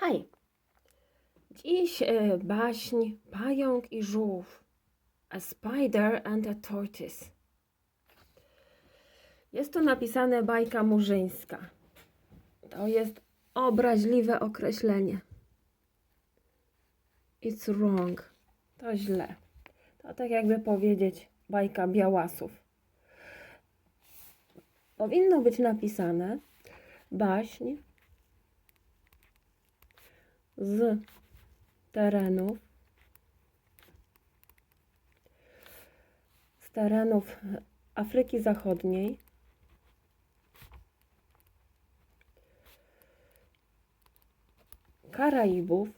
Hej! Dziś e, baśń Pająk i Żółw. A Spider and a Tortoise. Jest to napisane bajka murzyńska. To jest obraźliwe określenie. It's wrong. To źle. To tak jakby powiedzieć bajka białasów. Powinno być napisane baśń z terenów. Z terenów Afryki Zachodniej. Karaibów.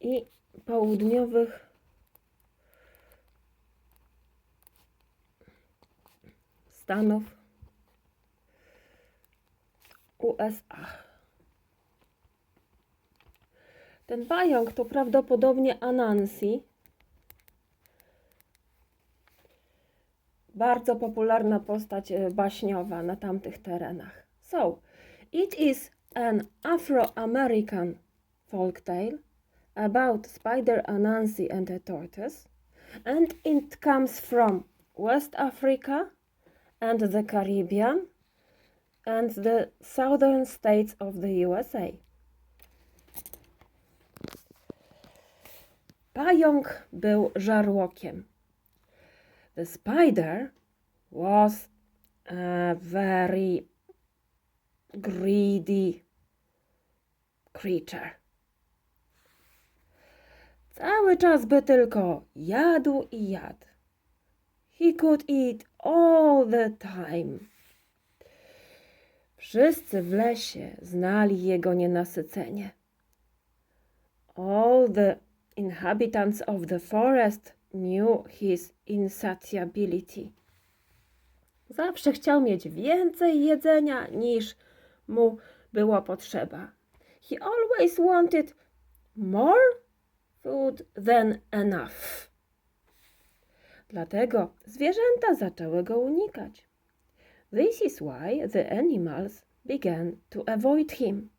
I południowych Stanów USA. Ten pająk to prawdopodobnie Anansi. Bardzo popularna postać e, baśniowa na tamtych terenach. So, it is an Afro-American folktale about Spider Anansi and a tortoise, and it comes from West Africa and the Caribbean and the southern states of the USA. Pająk był żarłokiem. The spider was a very greedy creature. Cały czas by tylko jadł i jadł. He could eat all the time. Wszyscy w lesie znali jego nienasycenie. All the inhabitants of the forest knew his insatiability. Zawsze chciał mieć więcej jedzenia niż mu było potrzeba. He always wanted more food than enough. Dlatego zwierzęta zaczęły go unikać. This is why the animals began to avoid him.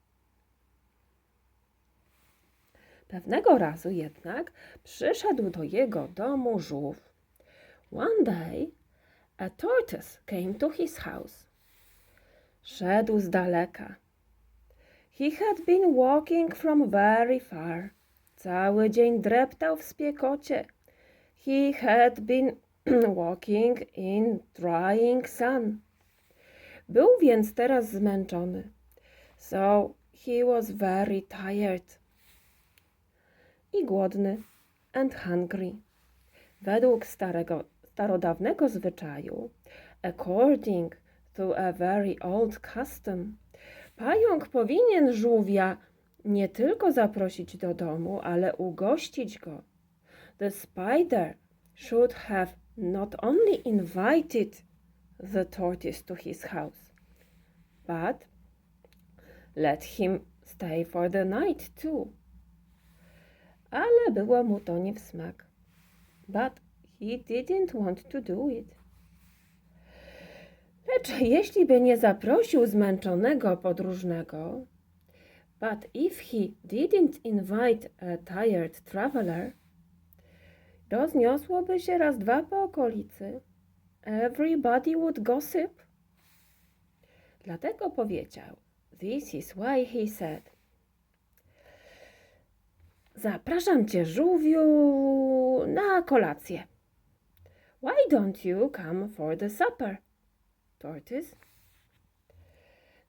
Pewnego razu jednak przyszedł do jego domu żółw. One day a tortoise came to his house. Szedł z daleka. He had been walking from very far. Cały dzień dreptał w spiekocie. He had been walking in drying sun. Był więc teraz zmęczony. So he was very tired. I głodny and hungry. Według starego, starodawnego zwyczaju, according to a very old custom, pająk powinien żółwia nie tylko zaprosić do domu, ale ugościć go. The spider should have not only invited the tortoise to his house, but let him stay for the night too. Ale było mu to nie w smak. But he didn't want to do it. Lecz jeśli by nie zaprosił zmęczonego podróżnego, but if he didn't invite a tired traveler, rozniosłoby się raz dwa po okolicy. Everybody would gossip. Dlatego powiedział, this is why he said, zapraszam cię, żółwiu, na kolację. Why don't you come for the supper, tortoise?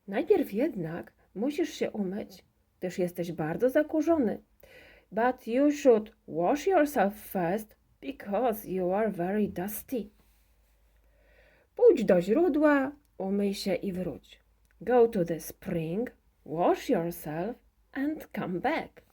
Najpierw jednak musisz się umyć, gdyż jesteś bardzo zakurzony. But you should wash yourself first because you are very dusty. Pójdź do źródła, umyj się i wróć. Go to the spring, wash yourself and come back.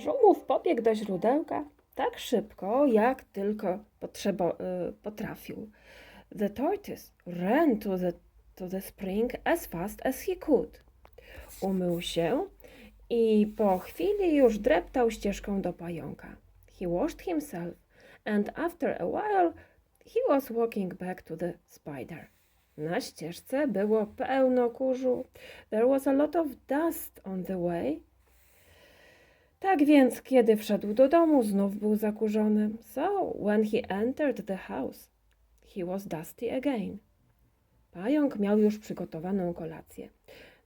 Żółw pobiegł do źródełka tak szybko, jak tylko potrzeba, y, potrafił. The tortoise ran to the, to the spring as fast as he could. Umył się i po chwili już dreptał ścieżką do pająka. He washed himself and after a while he was walking back to the spider. Na ścieżce było pełno kurzu. There was a lot of dust on the way. Tak więc, kiedy wszedł do domu, znów był zakurzony. So, when he entered the house, he was dusty again. Pająk miał już przygotowaną kolację.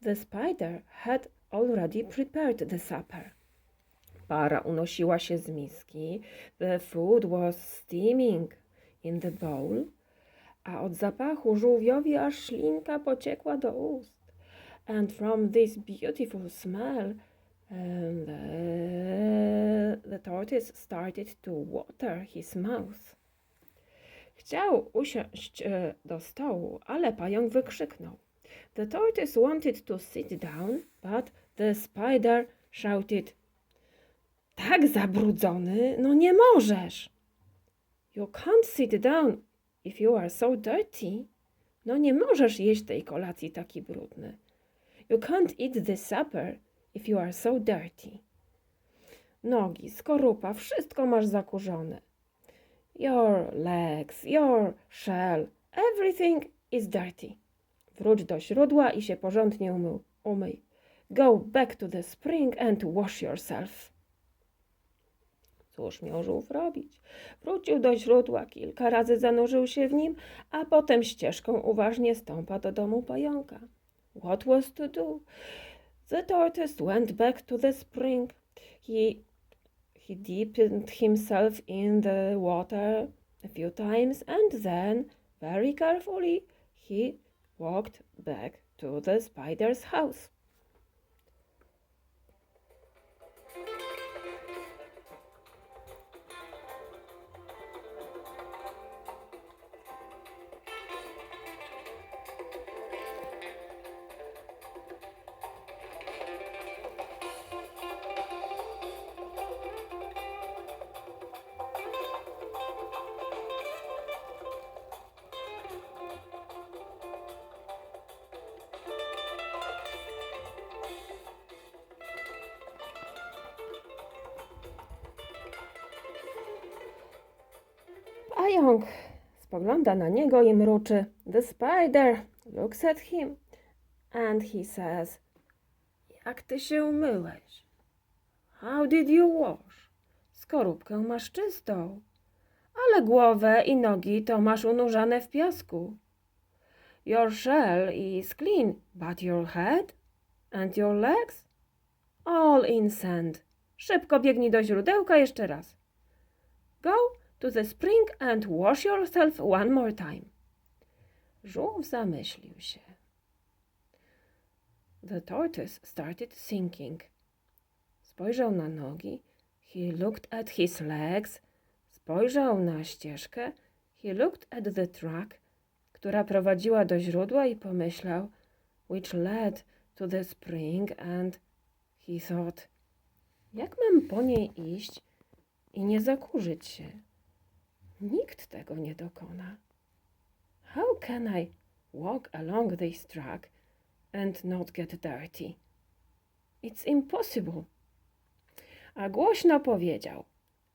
The spider had already prepared the supper. Para unosiła się z miski. The food was steaming in the bowl. A od zapachu żółwiowi aż ślinka pociekła do ust. And from this beautiful smell, um, the, the tortoise started to water his mouth. Chciał usiąść e, do stołu, ale pająk wykrzyknął. The tortoise wanted to sit down, but the spider shouted. Tak zabrudzony, no nie możesz. You can't sit down if you are so dirty. No nie możesz jeść tej kolacji taki brudny. You can't eat the supper if you are so dirty. Nogi, skorupa, wszystko masz zakurzone. Your legs, your shell, everything is dirty. Wróć do źródła i się porządnie umył, umyj. Go back to the spring and wash yourself. Cóż miał żółw robić? Wrócił do źródła, kilka razy zanurzył się w nim, a potem ścieżką uważnie stąpa do domu pająka. What was to do? The tortoise went back to the spring. He, he dipped himself in the water a few times and then, very carefully, he walked back to the spider's house. Pająk spogląda na niego i mruczy. The spider looks at him and he says, Jak ty się umyłeś? How did you wash? Skorupkę masz czystą, ale głowę i nogi to masz unurzane w piasku. Your shell is clean, but your head and your legs? All in sand. Szybko biegnij do źródełka jeszcze raz. Go to the spring and wash yourself one more time. Żółw zamyślił się. The tortoise started thinking. Spojrzał na nogi. He looked at his legs. Spojrzał na ścieżkę. He looked at the track, która prowadziła do źródła i pomyślał, which led to the spring and he thought, jak mam po niej iść i nie zakurzyć się? Nikt tego nie dokona. How can I walk along this track and not get dirty? It's impossible. A głośno powiedział,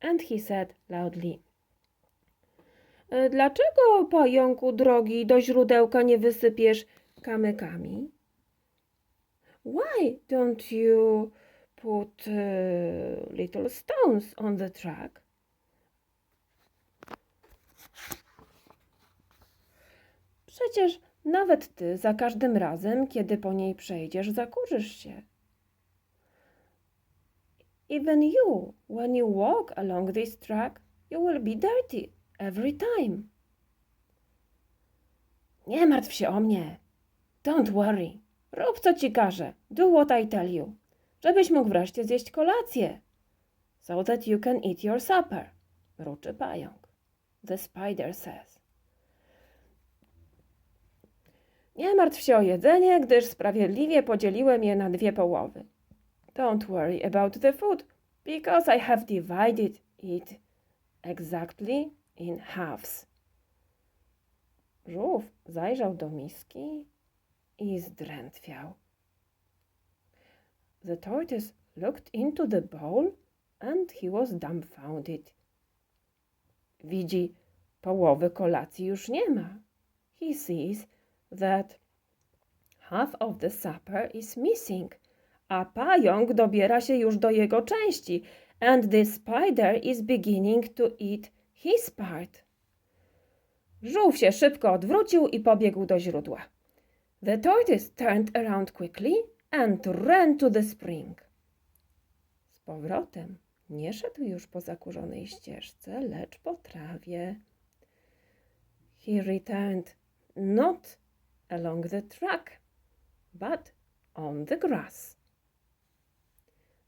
and he said loudly. "E, Dlaczego, pająku drogi, do źródełka nie wysypiesz kamykami? Why don't you put uh, little stones on the track? Przecież nawet ty za każdym razem, kiedy po niej przejdziesz, zakurzysz się. Even you, when you walk along this track, you will be dirty every time. Nie martw się o mnie. Don't worry. Rób co ci każę. Do what I tell you. Żebyś mógł wreszcie zjeść kolację. So that you can eat your supper. Mruczy pająk. The spider says. Nie martw się o jedzenie, gdyż sprawiedliwie podzieliłem je na dwie połowy. Don't worry about the food, because I have divided it exactly in halves. Żółw zajrzał do miski i zdrętwiał. The tortoise looked into the bowl and he was dumbfounded. Widzi, połowy kolacji już nie ma. He sees that half of the supper is missing, a pająk dobiera się już do jego części, and the spider is beginning to eat his part. Żółw się szybko odwrócił i pobiegł do źródła. The tortoise turned around quickly and ran to the spring. Z powrotem nie szedł już po zakurzonej ścieżce, lecz po trawie. He returned not along the track, but on the grass.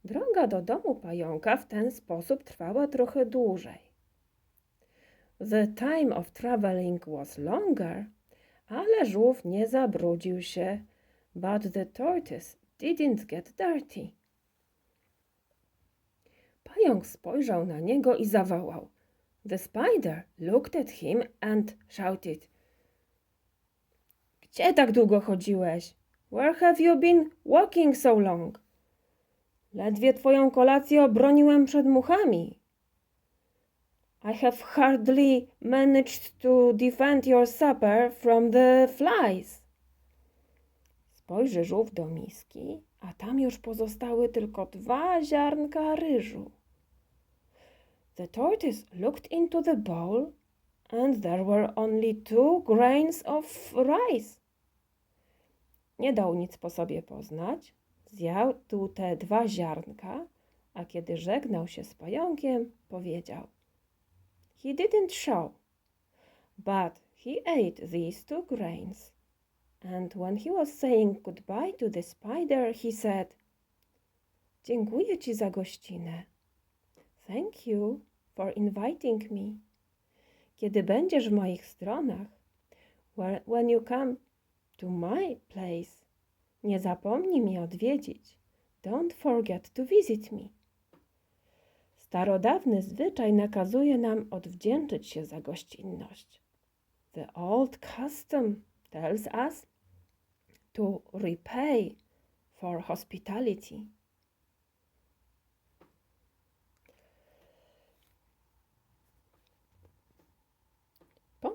Droga do domu pająka w ten sposób trwała trochę dłużej. The time of traveling was longer, ale żółw nie zabrudził się, but the tortoise didn't get dirty. Pająk spojrzał na niego i zawołał. The spider looked at him and shouted. Gdzie tak długo chodziłeś? Where have you been walking so long? Ledwie twoją kolację obroniłem przed muchami. I have hardly managed to defend your supper from the flies. Spojrzy żółw do miski, a tam już pozostały tylko dwa ziarnka ryżu. The tortoise looked into the bowl, and there were only two grains of rice. Nie dał nic po sobie poznać, zjadł te dwa ziarnka, a kiedy żegnał się z pająkiem, powiedział: He didn't show, but he ate these two grains. And when he was saying goodbye to the spider, he said: Dziękuję ci za gościnę. Thank you for inviting me. Kiedy będziesz w moich stronach, whe- when you come to my place, nie zapomnij mnie odwiedzić. Don't forget to visit me. Starodawny zwyczaj nakazuje nam odwdzięczyć się za gościnność. The old custom tells us to repay for hospitality.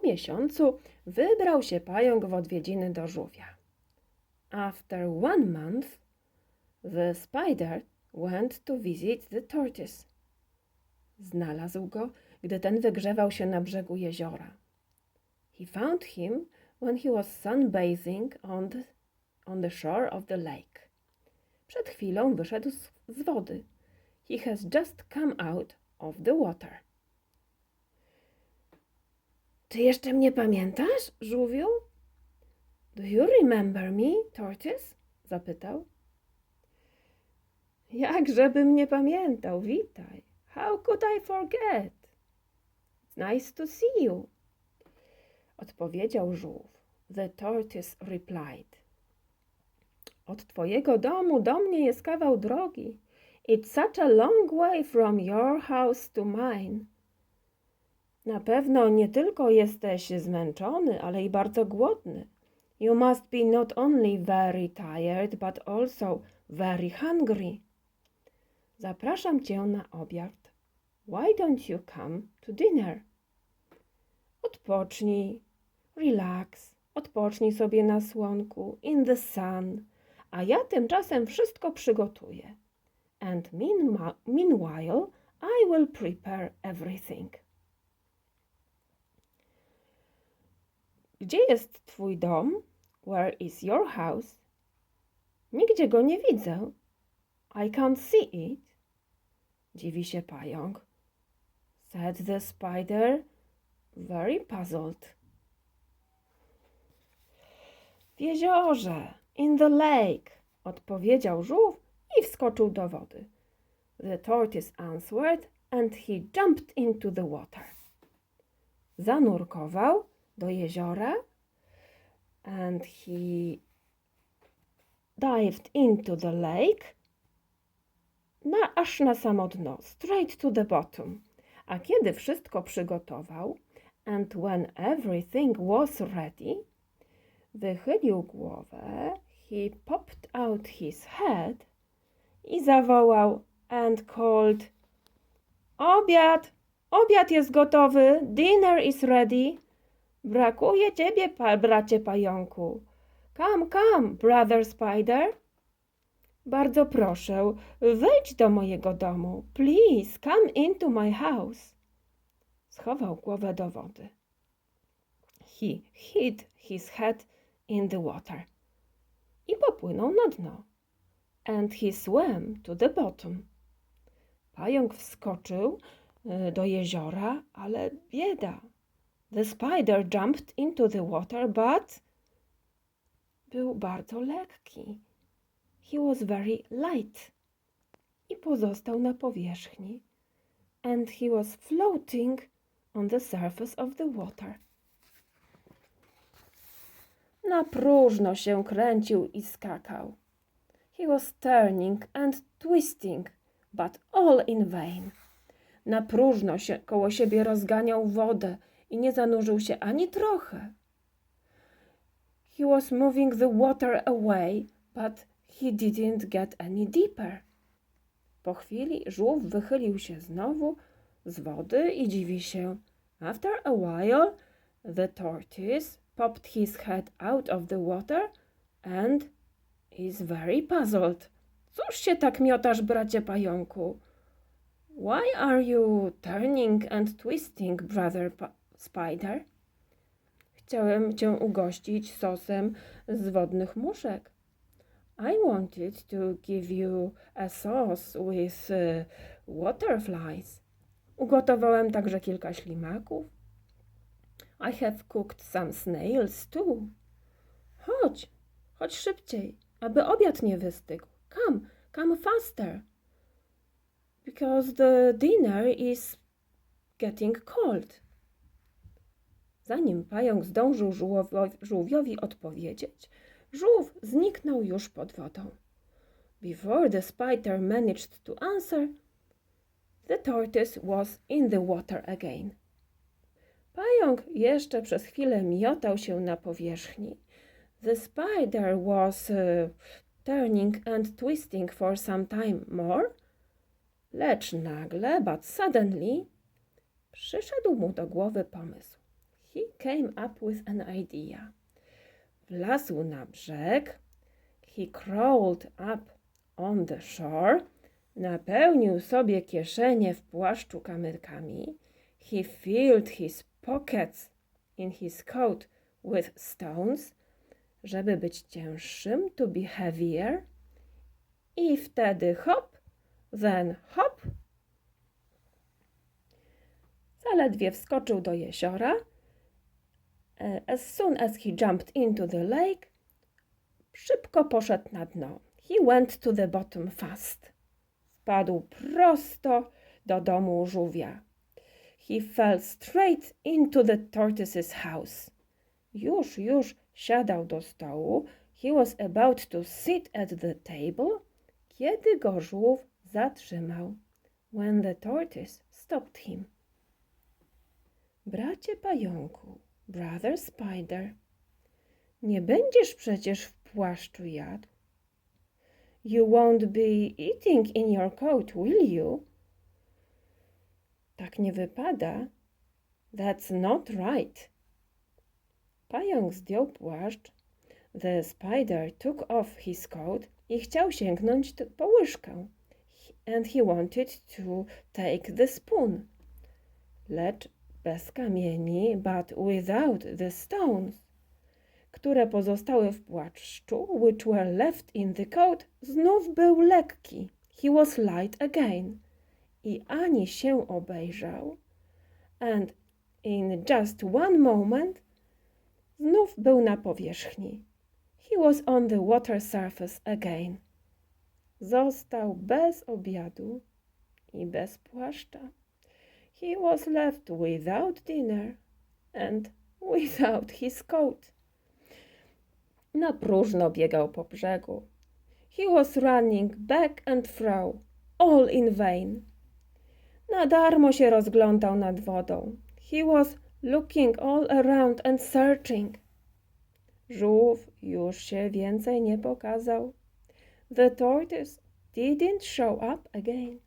Miesiącu wybrał się pająk w odwiedziny do żółwia. After one month, the spider went to visit the tortoise. Znalazł go, gdy ten wygrzewał się na brzegu jeziora. He found him when he was sunbathing on the, on the shore of the lake. Przed chwilą wyszedł z, z wody. He has just come out of the water. Czy jeszcze mnie pamiętasz, żółwiu? Do you remember me, tortoise? zapytał. Jakżebym nie pamiętał, witaj. How could I forget? It's nice to see you. Odpowiedział żółw. The tortoise replied. Od twojego domu do mnie jest kawał drogi. It's such a long way from your house to mine. Na pewno nie tylko jesteś zmęczony, ale i bardzo głodny. You must be not only very tired, but also very hungry. Zapraszam cię na obiad. Why don't you come to dinner? Odpocznij, relax, odpocznij sobie na słonku, in the sun, a ja tymczasem wszystko przygotuję. And meanwhile, I will prepare everything. Gdzie jest twój dom? Where is your house? Nigdzie go nie widzę. I can't see it. Dziwi się pająk. Said the spider, very puzzled. W jeziorze, in the lake, odpowiedział żółw i wskoczył do wody. The tortoise answered and he jumped into the water. Zanurkował do jeziora and he dived into the lake. na, aż na samo dno, straight to the bottom. A kiedy wszystko przygotował, and when everything was ready, wychylił głowę, he popped out his head i zawołał and called Obiad! Obiad jest gotowy! Dinner is ready! Brakuje ciebie, pa, bracie pająku! Come, come, brother spider! Bardzo proszę, wejdź do mojego domu. Please, come into my house. Schował głowę do wody. He hid his head in the water. I popłynął na dno. And he swam to the bottom. Pająk wskoczył y, do jeziora, ale bieda. The spider jumped into the water, but był bardzo lekki. He was very light. I pozostał na powierzchni. And he was floating on the surface of the water. Na próżno się kręcił i skakał. He was turning and twisting, but all in vain. Na próżno się koło siebie rozganiał wodę i nie zanurzył się ani trochę. He was moving the water away, but he didn't get any deeper. Po chwili żółw wychylił się znowu z wody i dziwi się. After a while, the tortoise popped his head out of the water and is very puzzled. Cóż się tak miotasz, bracie pająku? Why are you turning and twisting, brother pa- spider? Chciałem cię ugościć sosem z wodnych muszek. I wanted to give you a sauce with uh, waterflies. Ugotowałem także kilka ślimaków. I have cooked some snails too. Chodź, chodź szybciej, aby obiad nie wystygł. Come, come faster. Because the dinner is getting cold. Zanim pająk zdążył żółwiowi odpowiedzieć, żółw zniknął już pod wodą. Before the spider managed to answer, the tortoise was in the water again. Pająk jeszcze przez chwilę miotał się na powierzchni. The spider was uh, turning and twisting for some time more, lecz nagle, but suddenly, przyszedł mu do głowy pomysł. He came up with an idea. Wlazł na brzeg. He crawled up on the shore. Napełnił sobie kieszenie w płaszczu kamykami. He filled his pockets in his coat with stones, żeby być cięższym, to be heavier. I wtedy hop, then hop. Zaledwie wskoczył do jeziora. E, As soon as he jumped into the lake, szybko poszedł na dno. He went to the bottom fast. Wpadł prosto do domu żółwia. He fell straight into the tortoise's house. Już, już siadał do stołu. He was about to sit at the table, kiedy go żółw zatrzymał. When the tortoise stopped him. Bracie pająku, brother spider, nie będziesz przecież w płaszczu jadł. You won't be eating in your coat, will you? Tak nie wypada. That's not right. Pająk zdjął płaszcz. The spider took off his coat i chciał sięgnąć po łyżkę. And he wanted to take the spoon. Lecz bez kamieni, but without the stones, które pozostały w płaszczu, which were left in the coat, znów był lekki. He was light again i ani się obejrzał, and in just one moment znów był na powierzchni. He was on the water surface again. Został bez obiadu i bez płaszcza. He was left without dinner and without his coat. Na próżno biegał po brzegu. He was running back and fro all in vain. Na darmo się rozglądał nad wodą. He was looking all around and searching. Żółw już się więcej nie pokazał. The tortoise didn't show up again.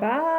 Bye.